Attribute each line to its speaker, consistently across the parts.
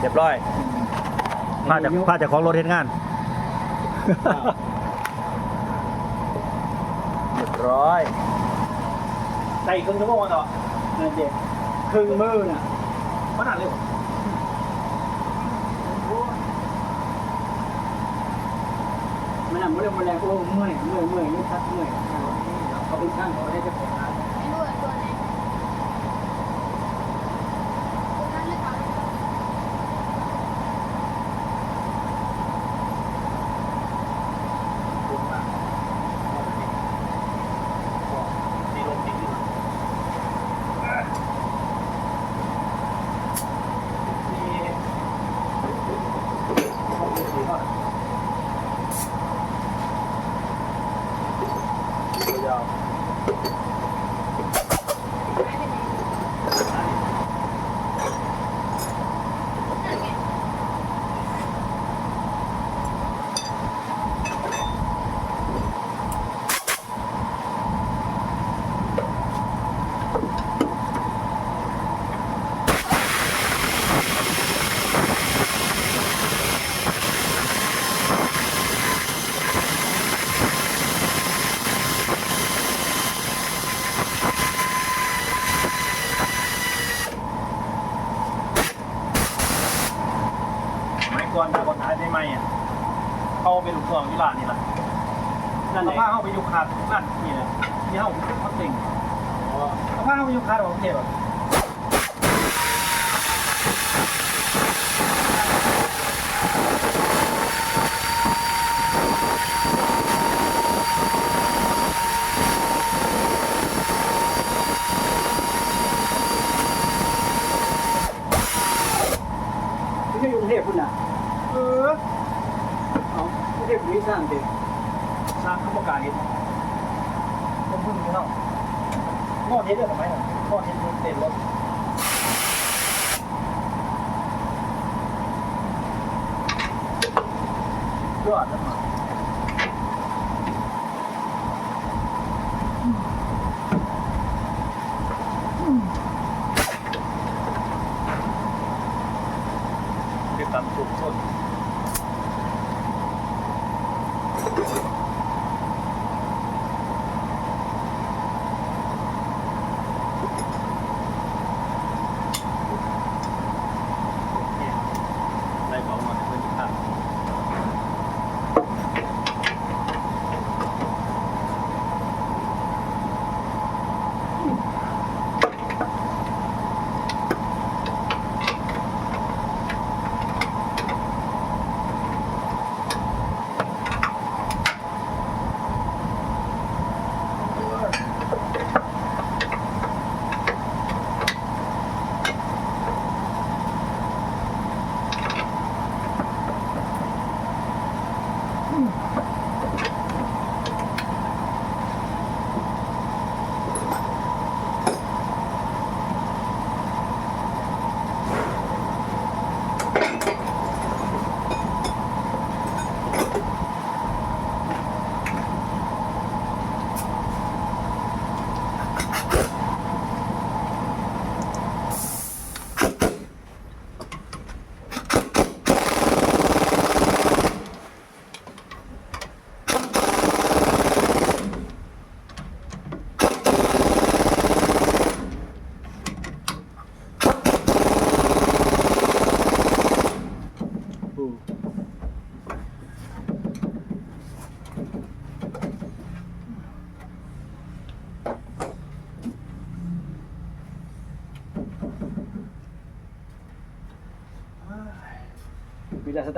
Speaker 1: เรียบร้อยพาจากพาจากของรถเฮ็ดงาน เรียบร้อย ใส่ครึ่งชั่วโมงเนาะ
Speaker 2: นั่นเด็กครึ่งมือน่ะ
Speaker 1: มันนานเร็ว
Speaker 2: มันน่ะมันเรื่องมันแรงโอ้เมื่อยเมื่อยเมื่อยนี่ทักเมื่อยเขาเป็นช่างเขาได้เจะขอ
Speaker 3: Thank you.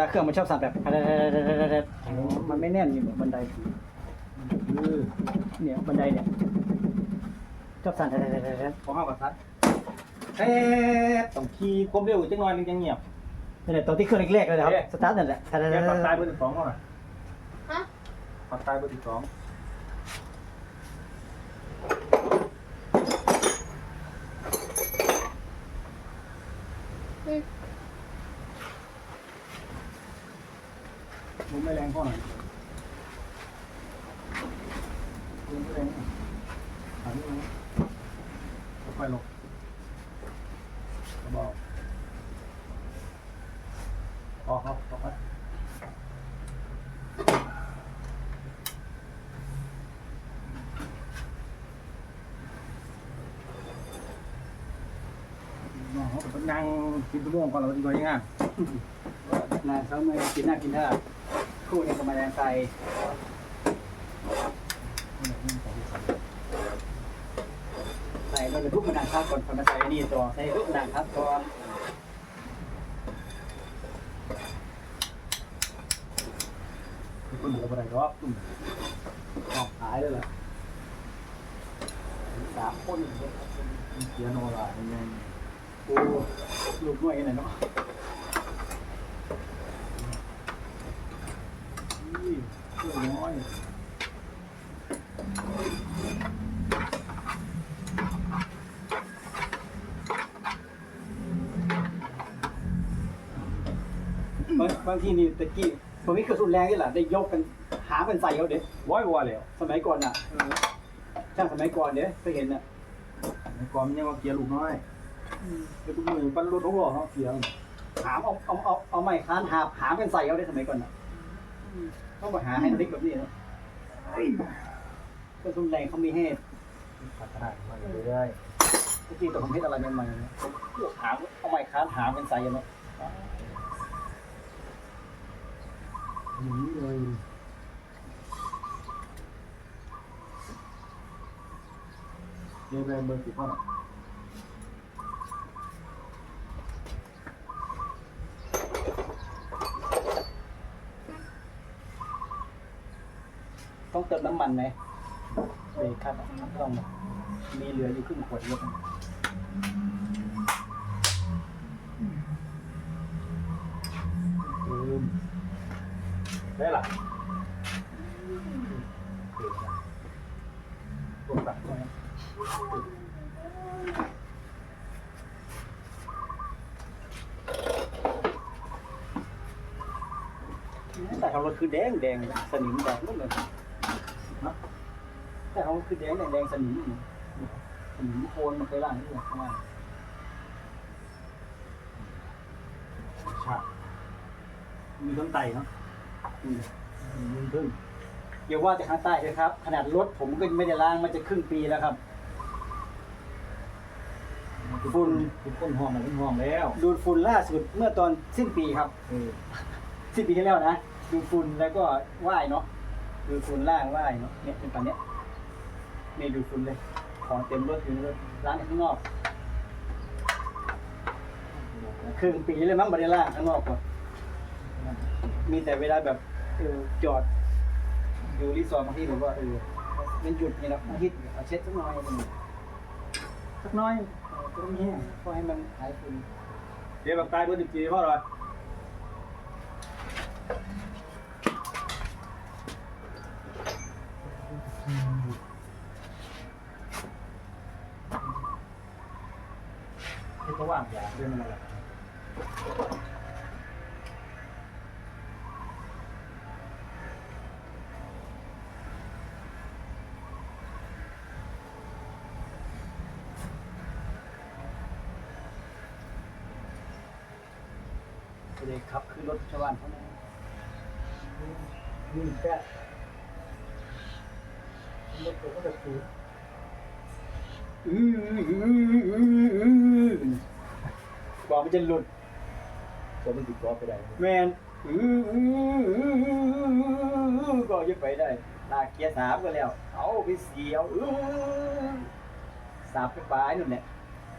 Speaker 3: ตา
Speaker 1: เค
Speaker 2: รื่
Speaker 1: อ
Speaker 2: งมั
Speaker 1: น
Speaker 2: ชอบสั่นแบบมันไม่แน่นอยู่แบบบันไดเนี่ยบันไดเนี่ยชอบสั่น
Speaker 1: ของห้ากับซัดเอ๊ะต้องขี่ความเร็วจังหน่อยนึงจังเงียบ
Speaker 2: นี่แหละตอนที่เครื่องแรกๆเลยนะครับสตาร์ทนั่นแหละ
Speaker 1: แกปักตายเบอร์ที่สองก่อน
Speaker 3: ฮะ
Speaker 1: ปักตายเบอร์ที่สอง
Speaker 3: อืม
Speaker 2: ผมไม่แรงพ่อหน่อย
Speaker 1: ลงไปเลยหันลงค่อยๆลงกระบอก
Speaker 3: ออกครับออกครับ น้องเขาเป็นนั่งกินตุ้ม่วงก่อนเราจะไปยังไง
Speaker 2: นานเขาไม่กินหน้ากินท่าคู่นี้ก็มาแรงใส่ใส่เราจะทุบมันดังครับก่อนคนมาใส่นี่ตัวใส่ทุบมันดังครับก่อน
Speaker 3: คนเดียวไปไหนก็
Speaker 2: ออกหายเลยล่ะสามคน
Speaker 3: เสียโนราเป็นไง
Speaker 2: โอ้ลูกน้อยกันหน่อยเนาะ
Speaker 3: นี่เพื่อนน้อย
Speaker 2: บางบางทีนี่ตะกี้ผมมีเครื่องสุนแรงนี่แหละได้ยกกันหาเป็นใส่เอาเด็ก
Speaker 3: ว้อยวัวแล้ว
Speaker 2: สมัยก่อนอะช่างสมัยก่อนเด้เคยเห็นอะ
Speaker 3: ก่อนมันยังว่าเกียร์ลูกน้อย เดี๋ยวทุกมือปั้นรถทุกล้อเขาเกียร์
Speaker 2: หามเอาเอาเอาเอาไม้ค้านหาหาเป็นใส่เอาได้สมัยก่อนอะต้องมาหาให้เล็กแบบนี้นะเครื่องสุนแรงเขามีให้
Speaker 3: พัฒนามาเรื่อย
Speaker 2: ตะกี้ตัวผมเฮ็ดอะไรใหม่ๆเนี่ยหาเอาไม้ค้านหาเป็นใส่เอาเนาะ
Speaker 3: อย่างนี้เลยเรียนไปเบอร์สิบข้อ
Speaker 2: ต้องเติมน้ำมันไหมเบรกครับต้องมีเหลืออยู่ครึ่งขวดเยอะ
Speaker 3: ลืมได้หรอตัวตัดไว้
Speaker 2: แต่ของเราคือแดงแดงสนิมแดงหมดเลยนะ แต่ของเราคือแดงแดงแดงสนิมสนิมโคนมันเคยล่างนี่แหละข้างล่าง
Speaker 3: ฉากมีต้นไต่เนาะ
Speaker 2: อืม
Speaker 3: มีพึ่ง
Speaker 2: อย่าว่าแต่ข้างใต้เลยครับ ขนาดรถผมก็ไม่ได้ล้างมาจะครึ่งปีแล้วครับฝุ่น
Speaker 3: คุณต้นหอมมันต้นหอมแล้ว
Speaker 2: ดูดฝุ่นล่าสุดเมื่อตอนสิ้นปีครับ
Speaker 3: เออ
Speaker 2: สิ้นปีที่แล้วนะดูดฝุ่นแล้วก็ว่ายเนาะดูดฝุ่นล่างว่ายเนาะเนี่ยเป็นตอนเนี้ย ไม่ดูดฝุ่นเลย ของเต็มรถอยู่ในรถล้างข้างนอก ครึ่งปีเลยมั้งบริล่างข้างนอกก่อนมีแต่เวลาแบบเออจอด อยู่รีสอร์ทบางที่แบบว่าเออเป็นหยุดนี่แหละอาทิตเอาเช็ดสักหน่อยสักน่อยเออตรงนี้ก็ให้มันหายฝุ่น
Speaker 3: เดี๋ยวแบบตายเบอร์สิบสี่พ่อหน่อยที่ เขาว่างอย่าเรื่องอะไร
Speaker 2: ก็เลยขับขึ้นรถชาวบ้านเขานะนี่แค่รถผมก็จะคืออื้ออืออื้ออื้ออื้อกว่า มันจะหลุด
Speaker 3: จะไม่ติดล้อไปได้
Speaker 2: แมนอื้ออื้ออื้ออื้อก็ยึดไปได้ลากเกียร์สามก็แล้ว เอาไปเสียวอื้อสามไปปลายนู่นเนี่ย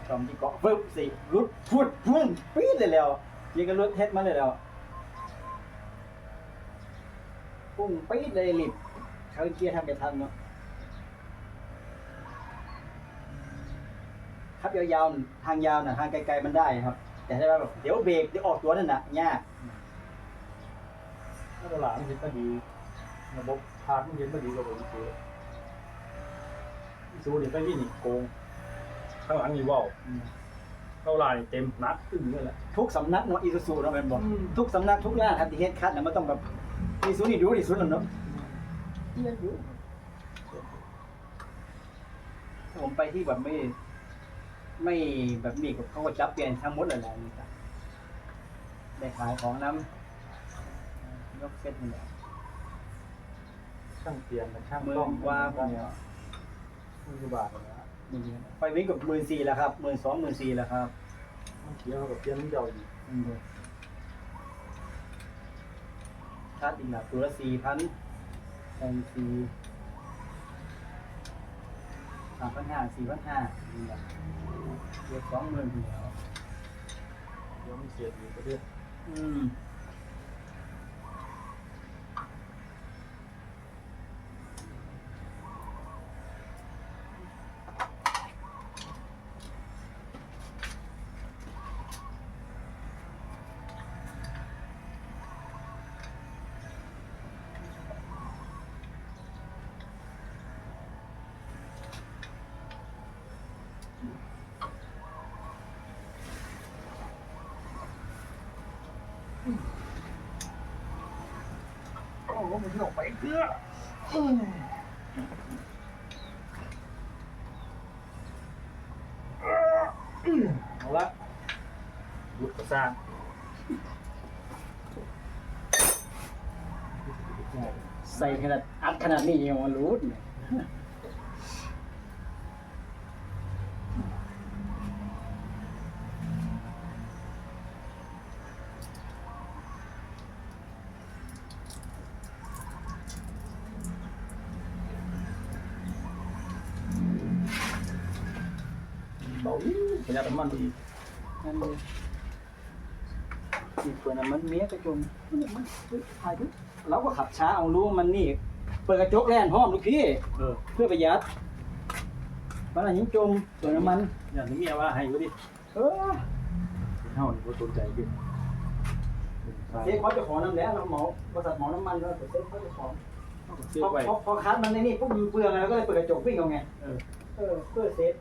Speaker 2: จอมที่เกาะฟึบสิรุดพุดพุ่งปี๊ดเลยแล้วยิงกันรถเท็ดมาเลยแล้วพุ่งปี๊ดเลยลิบเขาเกียร์ทำไปทันเนาะครับยาวๆทางยาวน่ะทางไกลๆมันได้ครับ แต่ถ้าแบบเดี๋ยวเบรกเดี๋ยวออกตัวนั่นน่ะยาก
Speaker 3: ถ้าตลาดมันเห็นก็ดีระบบพาดมันเห็นก็ดีกว่าผมซื้อซื้อเดี๋ยวไปวิ่งนี่โกง ข้างหลังนี่ว่าวเข้าลายเต็มนัดขึ้นนี่แหละ
Speaker 2: ทุกสำนักเนาะอีซูซูเนาะแม่นบอกทุกสำนักทุกร้านครับที่เฮ็ดคัดน่ะมันต้องแบบอีซูนี่ดูที่สุดแล้วเนาะเฮียอยู่ผมไปที่แบบไม่ ไม่แบบมีกับเขาก็จับเปลี่ยนทั้งหมดเลยแหละนี่ครับได้ขายของน้ยกเซตนี่แหละ
Speaker 3: ช่างเตียนกับช่าง
Speaker 2: หมื่
Speaker 3: กล้อง
Speaker 2: นกว่าพวกเนี้ย
Speaker 3: มือบาทเลยนะ
Speaker 2: หมื่นไปวิ่งกับหมื่นสี่แล้วครับหมื่นสองหมื่นสี่แล้วครับ
Speaker 3: มันเทียบกับเตียนนี่เดียวอีก
Speaker 2: อืมชาร์จอีกหลักตัวละสี่พันแทนสี่ สามพันห้าสี่พันห้านี่แหละเกือบสองหมื่นอยู่แล้ว
Speaker 3: เดี๋ยวมันเสียอยู่ประเทศ
Speaker 2: อืม
Speaker 3: โอ้โหมั นออกไปเพื่อเอาละรุดกระซ่า
Speaker 2: ใส่ขนาดอัดขนาดนี้ยังมารู้เนี่ย
Speaker 3: เบาประหยัดน้ำมันดี
Speaker 2: นั่นเลยอีกตัวนั้นมันเมียกระจมมันถ่ายดูเราก็ขับช้าเอารู้ว่ามันนี่ เปิดกระจกแล่นพร้อมลูกพี่
Speaker 3: เออ
Speaker 2: เพื่อประหยัดมันอะไรยิ่งจมตัวน้ำมัน
Speaker 3: อย่างนี้เมียว่าให้กูดิ
Speaker 2: เออ
Speaker 3: เท่านี้ก็สนใจกิ
Speaker 2: เซ็กเขาจะขอน้ำแล้วเราหมาบริษัทหมาน้ำมันแล้วเซ็กเขาจะขอ
Speaker 3: เสีย
Speaker 2: พอพอคัดมันในนี่พวกมือเปลืองไงแล้วก็เลยเปิดกระจกวิ่งเอาไง
Speaker 3: เออ
Speaker 2: เออเพื่อเซฟ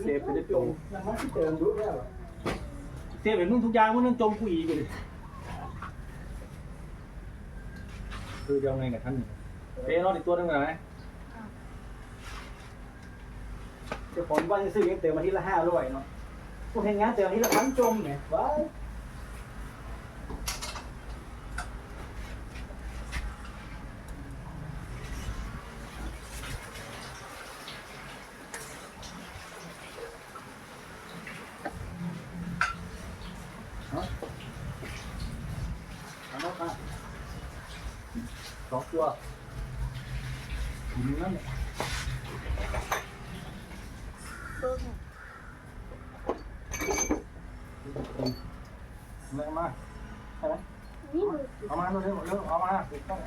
Speaker 2: เซฟไปได้จมน้ำมันที่เติมรู้แล้ว
Speaker 3: เสียเป็นมึงทุกอย่างมึงต้องจมกูอีกเลยคือจะเอาไงกับท่านนี่เป๊ะนอนอีกตัวหนึงไหม
Speaker 2: เจ้าของวันซื้อยังเติมมาที่ละห้าร้อยเนาะพวกเห็นงานเติมมาที่ละพันจมไงว้ายเอามาค่ะ
Speaker 3: สองตัวอยู่ในนั้นเนี่ย เอามาใช่ไหม
Speaker 1: นี่มือ
Speaker 3: เอามาเร็วๆเร็วเอามาติดต้อง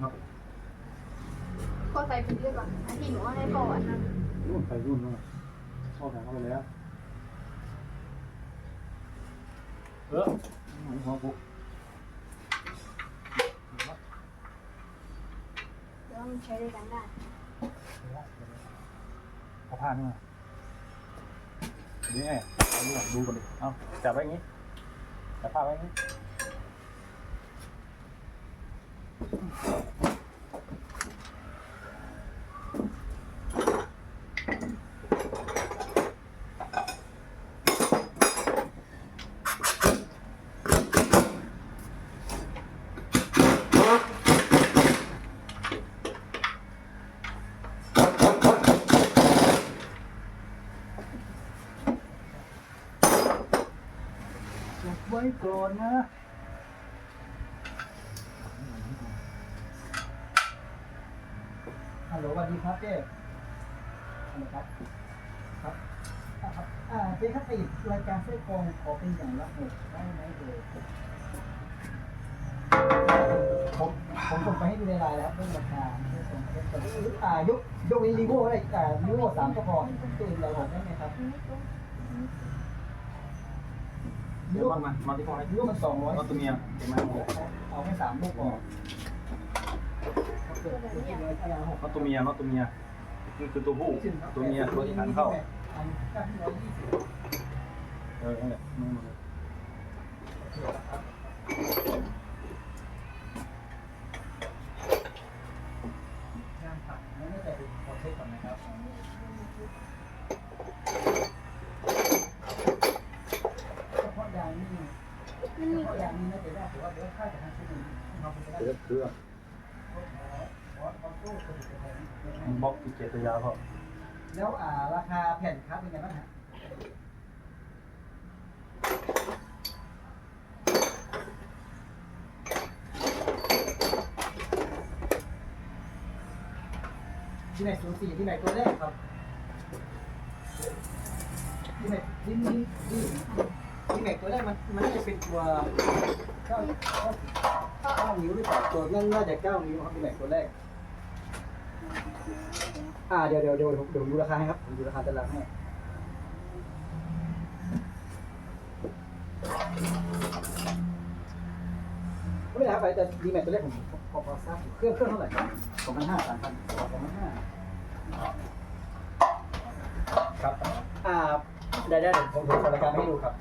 Speaker 3: เนาะ
Speaker 1: ก็ใส่เป็นเรื่องก่อนอันที่หนู ว่าให้ก่อนนะ
Speaker 3: รุ่นไปรุ่นนู่นเข้าแถวเข้าไปแล้วเออหัวกู
Speaker 1: แล้วมันใช้ด้วยกันได้
Speaker 3: เอาผ้านี่มานี่ไงเอาดูก่อนดูก่อนดิเอาจับไว้อย่างงี้จับผ้าไว้อย่างงี้
Speaker 2: ก่อนนะฮัลโหลสวัสดีครับเจ๊ฮัลโหลครับ ครับอ่าครับอ่าเจ๊ครับไอรายการเส้นกรองขอเป็นอย่างละหกได้ไหมเอ่ยผมผมส่งไปให้ดูในไลน์แล้วเรื่องราคาเรื่องส่งเรื่องส่งอ่ายกยกเว้นรีโวได้อ่ารีโวสามก็พอตื่นเราบอกได้ไหมครับ
Speaker 3: เดี๋ยวมันมามาที่พ่อให้
Speaker 2: ลูกมันสองร้อย
Speaker 3: ตัวเมียเดี๋ยวมาเอา
Speaker 2: เอาแค่สามลูกก่อน
Speaker 3: เอาตัวเมียเอาตัวเมียนี่คือตัวผู้ตัวเมียตัวที่หันเข้า
Speaker 2: เก้าที่ร้อยยี่สิบ
Speaker 3: เออนั่นแหละมึงมาเลย
Speaker 2: เแต่ทาง เครื่
Speaker 3: องเครื่องบล็อกติเกตตัวยาวพอ
Speaker 2: แล้วอ่าราคาแผ่นครับเป็นไงบ้างฮะที่ไหนศูนย์สี่ที่ไหนตัวแรกครับที่ไหนที่นี่ที่ ที่ไหนตัวแรกมันมันน่าจะเป็นตัวเก้าเก้าเก้านิ้วหรือเปล่าตัวนั่นน่าจะเก้านิ้วครับที่ไหนตัวแรก อ่าเดี๋ยวเดี๋ยวเดี๋ยวเดี๋ยวผมดูราคาให้ครับผมดูราคาตลาดให้ไม่เป็นไรครับไปแต่ดีแมทตัวแรกผมพอพอทราบอยู่เครื่องเครื่องเท่าไหร่สองพันห้าสามพันสองพันห้า
Speaker 3: ครับ
Speaker 2: อ่าได้ได้เดี๋ยวผมดูรายการให้ดูครับ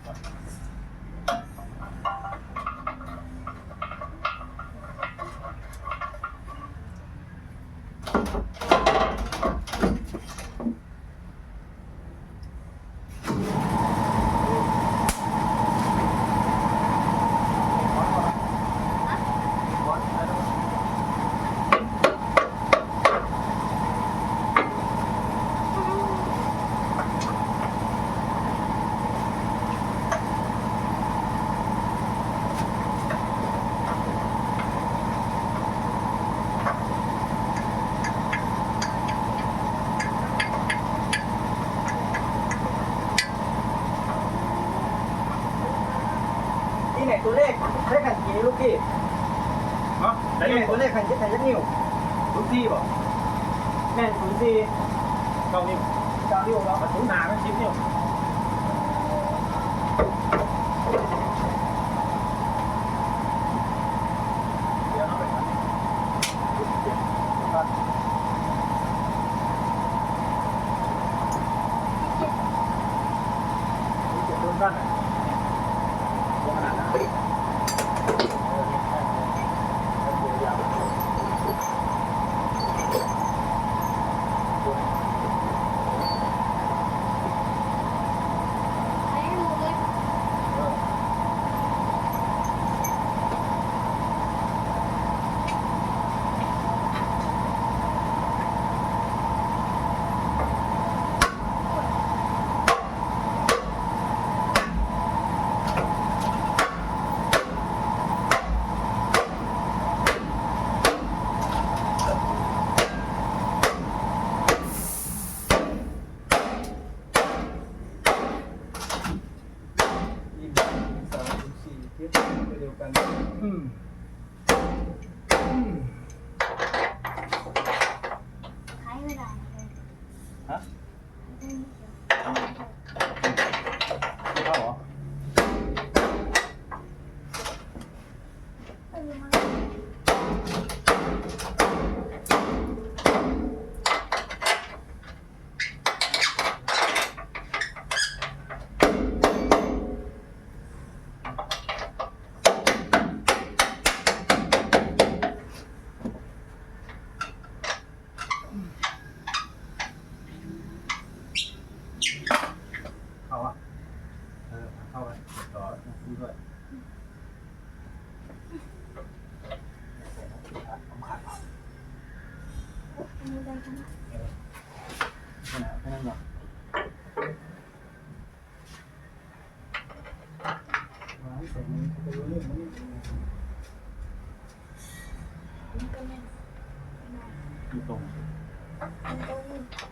Speaker 2: นี่ไหนตัวเลขใช้ขันกี่ลูกพี่
Speaker 3: เนาะได้
Speaker 2: นี่ไหน
Speaker 3: ตั
Speaker 2: ตัว วเลขขั นกี่ขันยักนิ้ว
Speaker 3: ลูกที่บ่
Speaker 2: แม่นศูนย์สี่
Speaker 3: เก้านิ้ว
Speaker 2: เก้านิ้วแล้ว
Speaker 3: ประตูหนาเป็นชิ้นนิ้ว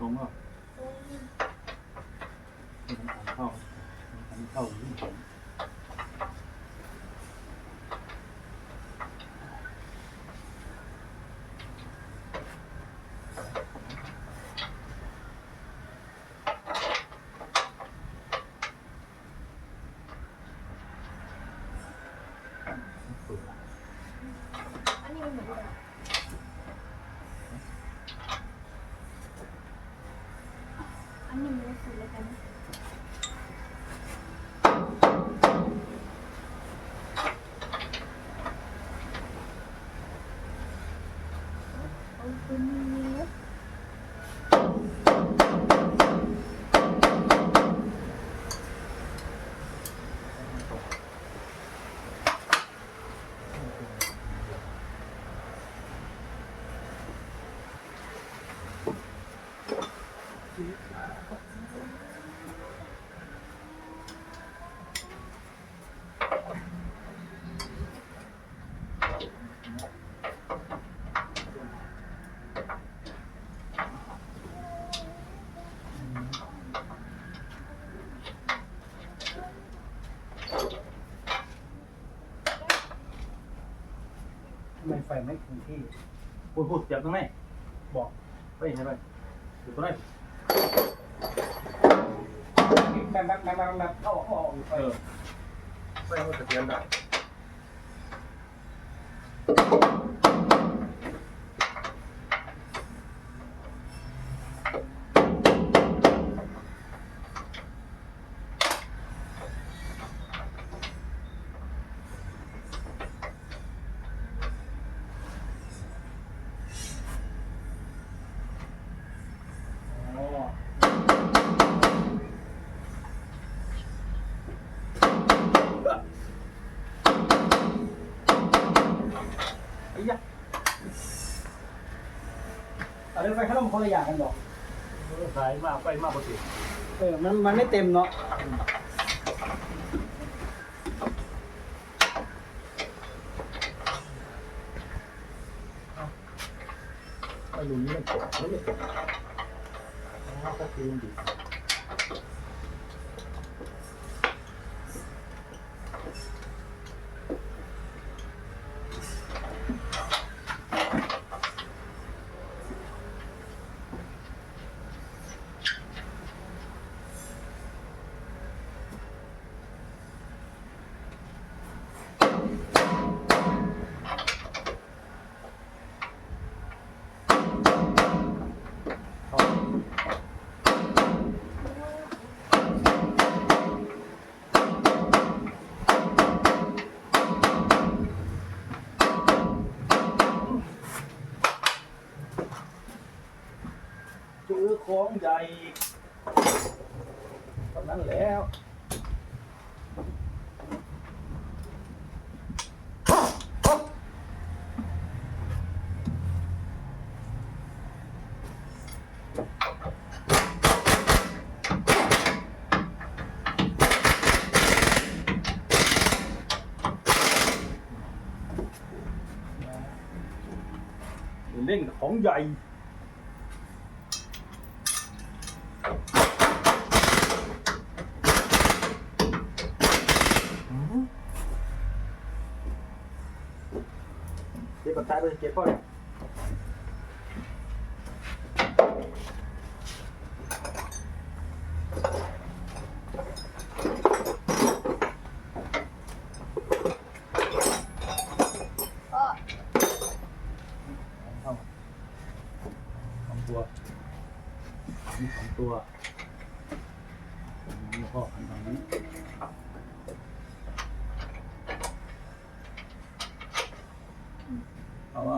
Speaker 2: มีต
Speaker 3: ร
Speaker 2: ง
Speaker 1: ก็
Speaker 3: ต้
Speaker 1: องมี มั
Speaker 3: นเข้ามันเข้าอยู่ที่ผม
Speaker 1: อันนี้มันเหมือนกันอันนี้มันสูตรเลยกันเอาตัวนี้
Speaker 3: ต
Speaker 2: ทำไมไฟไม่คงที่
Speaker 3: พูดพูดเจ็บตรงไหนบอกไปเห็นไหมอยู่ตรงไหน
Speaker 2: แบบแบบแบบแบบเข้าออกเข้าออกอยู่ไป
Speaker 3: เออไปมันจะเสียงดั
Speaker 2: เอาเรื่องไฟข้างนอกมันคนละอย่างกันบอก
Speaker 3: สายมากไปมากปกติ
Speaker 2: เออมันมันไม่เต็มเนาะ
Speaker 3: ไอ้ลุงนี่มันเจ็บไม่เจ็บอ๋อก็คือมันดี เล่นกับของใหญ่ เก็บปัจจัยไปเก็บพ่อเนี่ย
Speaker 1: ก็
Speaker 3: เข้าสองตัวมีสองตัวนี่พ่ออันทางนี้เอาว่า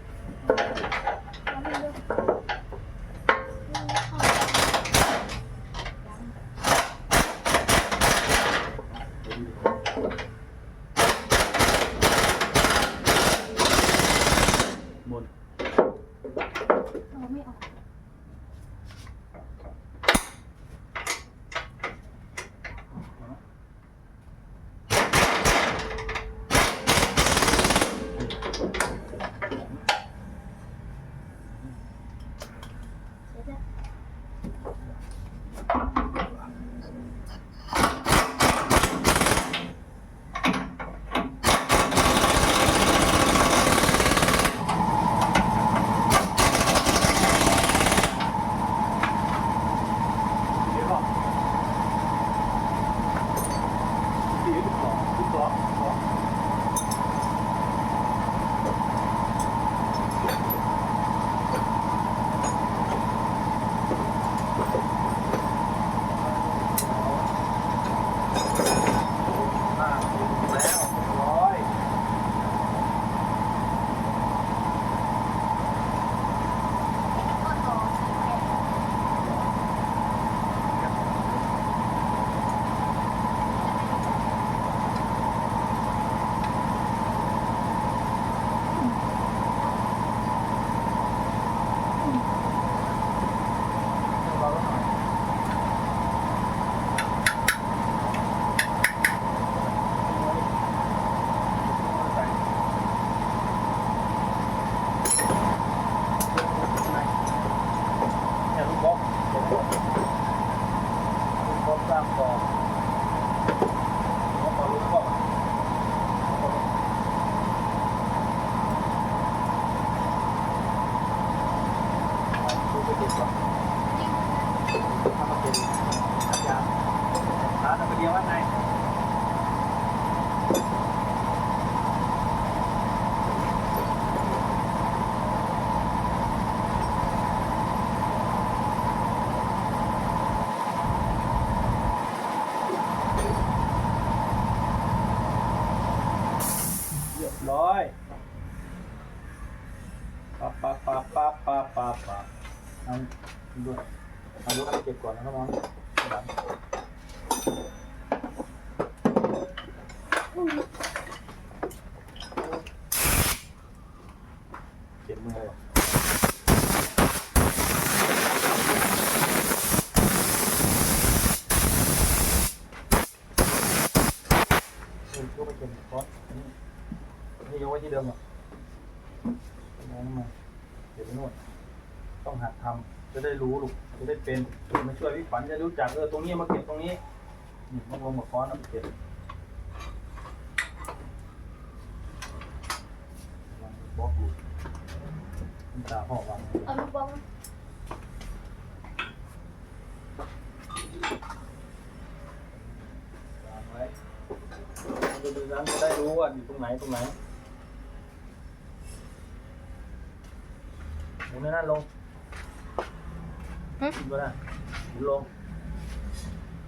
Speaker 3: ปั๊บปั๊บปั๊บปั๊บปั๊บปั๊บปั๊บเอาดูเอาดูให้เก็บก่อนนะครับน้องหลังเก็บมือเลยนี่ก็ไปเก็บก่อนนี่ นี่ยกไว้ที่เดิมอะน้องมาเดี๋ยวไปนวดต้องหัดทำจะได้ รู้ลูกจะได้เป็นมาช่วยพี่ขวัญจะรู้จักเออตรงนี้มาเก็บตรงนี้นี่มันลงมาค้อนเอาไปเก็บวางบล็อกอยู่นี่ตาพ่อวาง
Speaker 1: เอาลูกบอล
Speaker 3: วางไว้ดูดูนั้นจะได้รู้ว่าอยู่ตรงไหนตรงไหนหมุนนั่นลง
Speaker 1: หึ
Speaker 3: ขึ้นก็ได้หมุนลง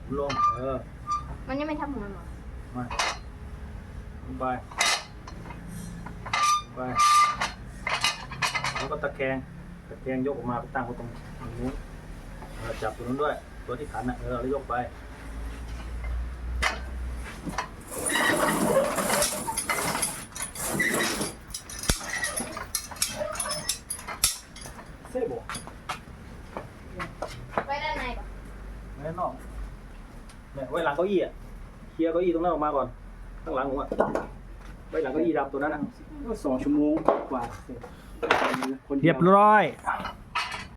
Speaker 3: หมุนลง เออ
Speaker 1: มันยังไม่ทำหัวหรอ
Speaker 3: มาลงไปลงไป แล้วก็ตะแคงตะแคงยกออกมาไปตั้งไว้ตรงนู้นเออจับตัวนู้นด้วย ตัวที่ขันอะ เออแล้วยกไป เซ่บ
Speaker 1: ไว้ด้านในป่ะ
Speaker 3: ไม่ได้นอก เนี่ยไว้หลังเก้าอี้อะเคลียร์เก้าอี้ตรงนั้นออกมาก่อน ข้างหลังผมอะไว้หลังเก้าอี้ดำตัวนั้นอะ
Speaker 2: ก็สองชั่วโมงกว่าเสร็จคนดีว
Speaker 3: เรียบร้อย
Speaker 2: เ